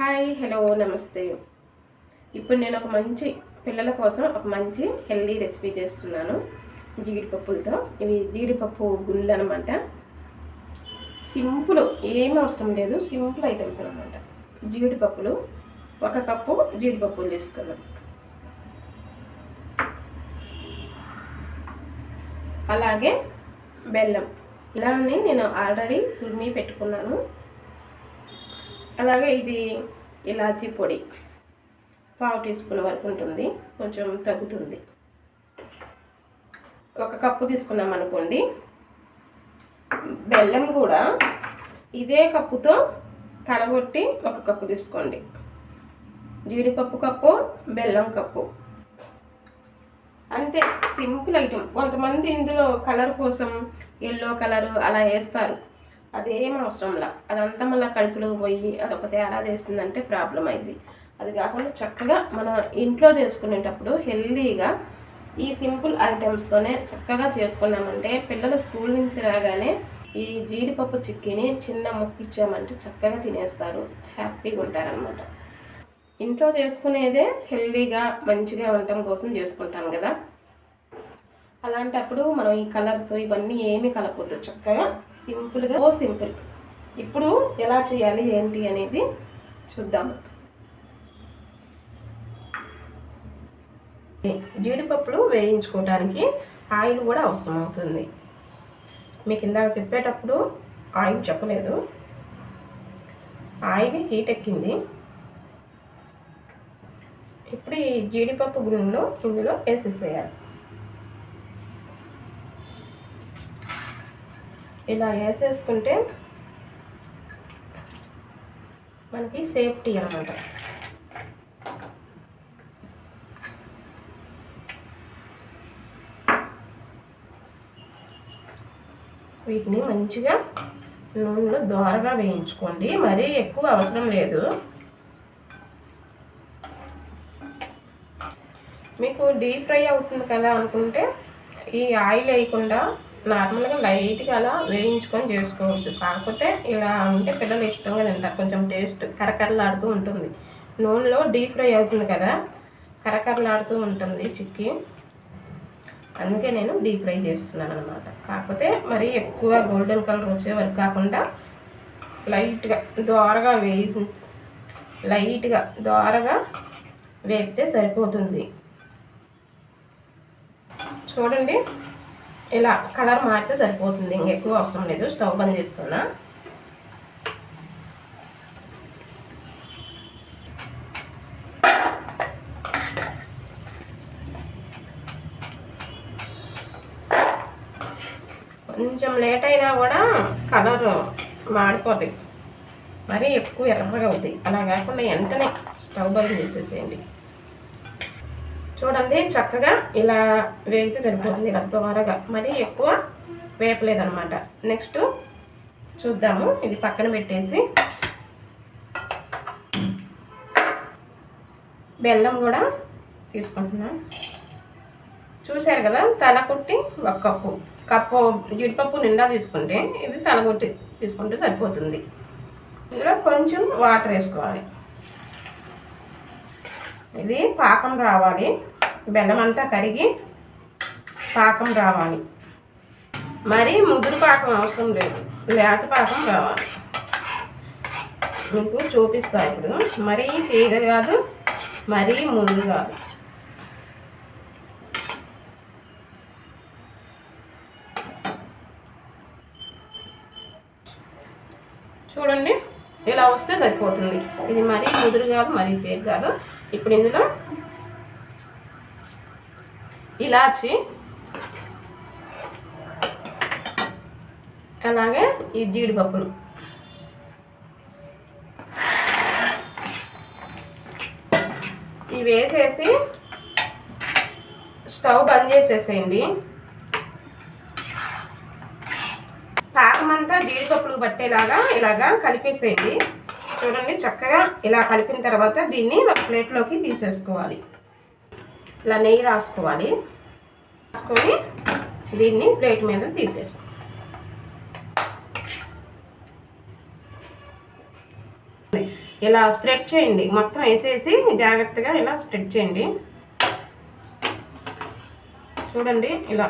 Hi hello నమస్తే. ఇప్పుడు నేను ఒక మంచి పిల్లల కోసం ఒక మంచి హెల్దీ రెసిపీ చేస్తున్నాను జీడిపప్పులతో. ఇవి జీడిపప్పు గుళ్ళు అనమాట సింపుల్ ఏం అవసరం లేదు సింపుల్ ఐటమ్స్ అనమాట జీడిపప్పులు ఒక కప్పు జీడిపప్పులు తీసుకున్నాం అలాగే బెల్లం. ఇలానే నేను ఆల్రెడీ తురిమి పెట్టుకున్నాను. అలాగే ఇది ఇలాచీ పొడి పావు టీ స్పూన్ వరకు ఉంటుంది. కొంచెం తగ్గుతుంది. ఒక కప్పు తీసుకున్నాం అనుకోండి. బెల్లం కూడా ఇదే కప్పుతో కరగొట్టి ఒక కప్పు తీసుకోండి. జీడిపప్పు కప్పు బెల్లం కప్పు. అంతే సింపుల్ ఐటమ్ కొంతమంది ఇందులో కలర్ కోసం ఎల్లో కలరు అలా వేస్తారు. అదేం అవసరంలా. అదంతా మళ్ళీ కడుపులో పోయి అదొక తేడా చేసిందంటే ప్రాబ్లం అయింది. అది కాకుండా చక్కగా మనం ఇంట్లో చేసుకునేటప్పుడు హెల్దీగా ఈ సింపుల్ ఐటమ్స్తోనే చక్కగా చేసుకున్నామంటే పిల్లలు స్కూల్ నుంచి రాగానే ఈ జీడిపప్పు చిక్కీని చిన్న ముక్కిచ్చామంటే చక్కగా తినేస్తారు. హ్యాపీగా ఉంటారనమాట ఇంట్లో చేసుకునేదే హెల్దీగా మంచిగా ఉండటం కోసం చేసుకుంటాం కదా. అలాంటప్పుడు మనం ఈ కలర్స్ ఇవన్నీ ఏమీ కలపొద్దు. చక్కగా సింపుల్గా ఓ సింపుల్. ఇప్పుడు ఎలా చేయాలి ఏంటి అనేది చూద్దాము జీడిపప్పులు వేయించుకోవడానికి ఆయిల్ కూడా అవసరం అవుతుంది మీకు ఇందాక చెప్పేటప్పుడు ఆయిల్ చెప్పలేదు. ఆయిల్ హీట్ ఎక్కింది. ఇప్పుడు ఈ జీడిపప్పు గుండెలో ఇందులో వేసేసేయాలి. ఇలా వేసేసుకుంటే మనకి సేఫ్టీ అనమాట వీటిని మంచిగా నూనెలో దోరగా వేయించుకోండి. మరీ ఎక్కువ అవసరం లేదు. మీకు డీప్ ఫ్రై అవుతుంది కదా అనుకుంటే ఈ ఆయిల్ వేయకుండా నార్మల్గా లైట్గా అలా వేయించుకొని చేసుకోవచ్చు. కాకపోతే ఇలా ఉంటే పిల్లలు ఇష్టంగా తింటారు. కొంచెం టేస్ట్ కరకరలాడుతూ ఉంటుంది. నూనెలో డీప్ ఫ్రై అవుతుంది కదా? కరకరలాడుతూ ఉంటుంది చిక్కి. అందుకే నేను డీప్ ఫ్రై చేస్తున్నాను అనమాట కాకపోతే మరి ఎక్కువ గోల్డెన్ కలర్ వచ్చే వరకు కాకుండా లైట్గా దోరగా వేసి లైట్గా దోరగా వేస్తే సరిపోతుంది. చూడండి. ఇలా కలర్ మారితే సరిపోతుంది ఇంకెక్కువ అవసరం లేదు. స్టవ్ బంద్ చేస్తున్నా. కొంచెం లేట్ అయినా కూడా కలర్ మాడిపోతాయి మరీ ఎక్కువ ఎర్రగా అవుతాయి అలా కాకుండా వెంటనే స్టవ్ బంద్ చేసేసేయండి. చూడండి చక్కగా ఇలా వేగితే సరిపోతుంది. ఇలా త్వరగా. మరీ ఎక్కువ వేపలేదనమాట. నెక్స్ట్ చూద్దాము. ఇది పక్కన పెట్టేసి బెల్లం కూడా తీసుకుంటున్నాం. చూశారు కదా తల కుట్టి ఒక కప్పు. కప్పు జీడిపప్పు నిండా తీసుకుంటే ఇది తలగొట్టి తీసుకుంటే సరిపోతుంది. ఇందులో కొంచెం వాటర్ వేసుకోవాలి. ఇది పాకం రావాలి. బెల్లం అంతా కరిగి పాకం రావాలి. మరి ముదురు పాకం అవసరం లేదు. లేత పాకం రావాలి. మీకు చూపిస్తా ఇప్పుడు. మరీ తీగ కాదు మరీ ముదురు కాదు. చూడండి ఇలా వస్తే సరిపోతుంది. ఇది మరీ ముదురు కాదు మరీ తేగ కాదు. ఇప్పుడు ఇందులో ఇలాచి అలాగే ఈ జీడిపప్పులు. ఇవి వేసేసి స్టవ్ బంద్ చేసేసేయండి. పాకమంతా జీడిపప్పులు పట్టేలాగా ఇలాగా కలిపేసేయండి. చూడండి చక్కగా ఇలా కలిపిన తర్వాత దీన్ని ఒక ప్లేట్లోకి తీసేసుకోవాలి. ఇలా నెయ్యి రాసుకోవాలి. రాసుకొని దీన్ని ప్లేట్ మీద తీసేసుకోవాలి. ఇలా స్ప్రెడ్ చేయండి. మొత్తం వేసేసి జాగ్రత్తగా ఇలా స్ప్రెడ్ చేయండి. చూడండి ఇలా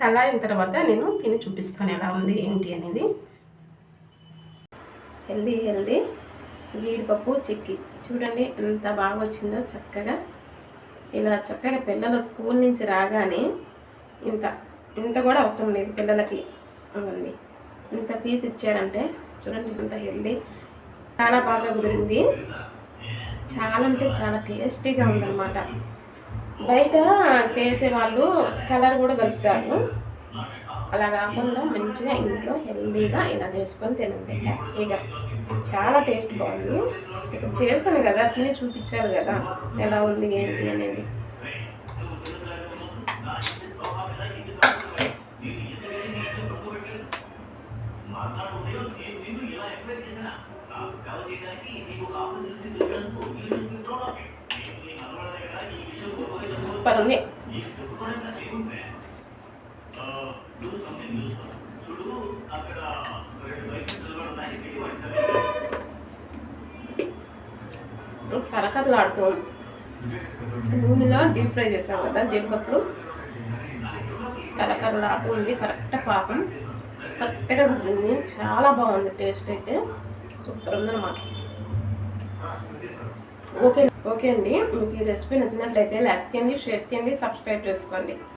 చల్లారిన తర్వాత నేను తిని చూపిస్తాను ఎలా ఉంది ఏంటి అనేది. హెల్దీ హెల్దీ జీడిపప్పు చిక్కి. చూడండి ఎంత బాగా వచ్చిందో చక్కగా. ఇలా చక్కగా పిల్లలు స్కూల్ నుంచి రాగానే ఇంత ఇంత కూడా అవసరం లేదు పిల్లలకి. అవునండి. ఇంత పీస్ ఇచ్చారంటే చూడండి ఇంత హెల్దీ. చాలా బాగా కుదిరింది. చాలా అంటే చాలా టేస్టీగా ఉందన్నమాట. బయట చేసే వాళ్ళు కలర్ కూడా కలుపుతారు. అలా కాకుండా మంచిగా ఇంట్లో హెల్దీగా ఇలా చేసుకొని తినండి. హ్యాపీగా చాలా టేస్ట్ బాగుంది. ఇప్పుడు చేశాను కదా తిని చూపించారు కదా ఎలా ఉంది ఏంటి అనేది. సూపర్ ఉంది. కరకరలాడుతూ నూనెలో డీప్ ఫ్రై చేసాం కదా జీడిపప్పులు కరకరలాడుతూ ఉంది కరెక్ట్ పాకం. కరెక్ట్గా కుదిరింది చాలా బాగుంది టేస్ట్ అయితే. సూపర్ ఉందన్నమాట. ఓకే ఓకే అండి. మీకు ఈ రెసిపీ నచ్చినట్లయితే లైక్ చేయండి షేర్ చేయండి సబ్స్క్రైబ్ చేసుకోండి.